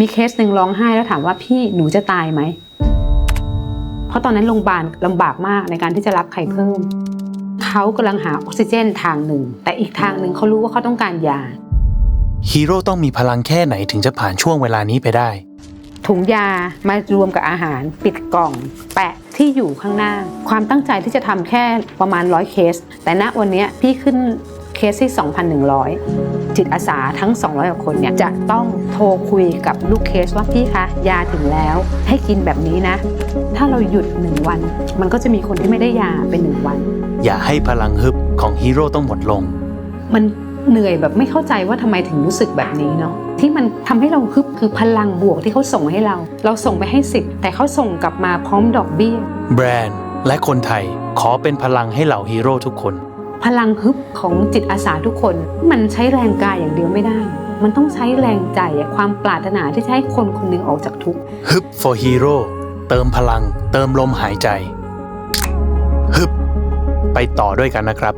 มีเคสหนึ่งร้องไห้แล้วถามว่าพี่หนูจะตายไหม เพราะตอนนั้นโรงพยาบาลลำบากมากในการที่จะรับใครเพิ่ม เขากำลังหาออกซิเจนทางหนึ่ง แต่อีกทางหนึ่งเขารู้ว่าเขาต้องการยาฮีโร่ต้องมีพลังแค่ไหนถึงจะผ่านช่วงเวลานี้ไปได้ ถุงยามารวมกับอาหารปิดกล่อง แปะที่อยู่ข้างหน้า ความตั้งใจที่จะทำแค่ประมาณ100เคส แต่ณวันเนี้ยพี่ขึ้น เคสที่ 2,100 จิตอาสาทั้ง 200กว่าคนเนี่ยจะต้องโทรคุยกับลูกเคสว่าพี่คะยาถึงแล้ว ให้กินแบบนี้นะ ถ้าเราหยุด 1 วัน มันก็จะมีคนที่ไม่ได้ยาเป็น 1 วัน อย่าให้พลังฮึบของฮีโร่ต้องหมดลง มันเหนื่อยแบบไม่เข้าใจว่าทำไมถึงรู้สึกแบบนี้เนาะที่มันทำให้เราฮึบคือพลังบวกที่เขาส่งให้เรา เราส่งไปให้สิบแต่เขาส่งกลับมาพร้อมดอกเบี้ย แบรนด์และคนไทยขอเป็นพลังให้เหล่าฮีโร่ทุกคน พลังฮึบของจิตอาสาทุกคน มันใช้แรงกายอย่างเดียวไม่ได้ มันต้องใช้แรงใจความปรารถนาที่จะให้คนคนหนึ่งออกจากทุกข์ฮึบ for hero เติมพลัง เติมลมหายใจ ฮึบ ไปต่อด้วยกันนะครับ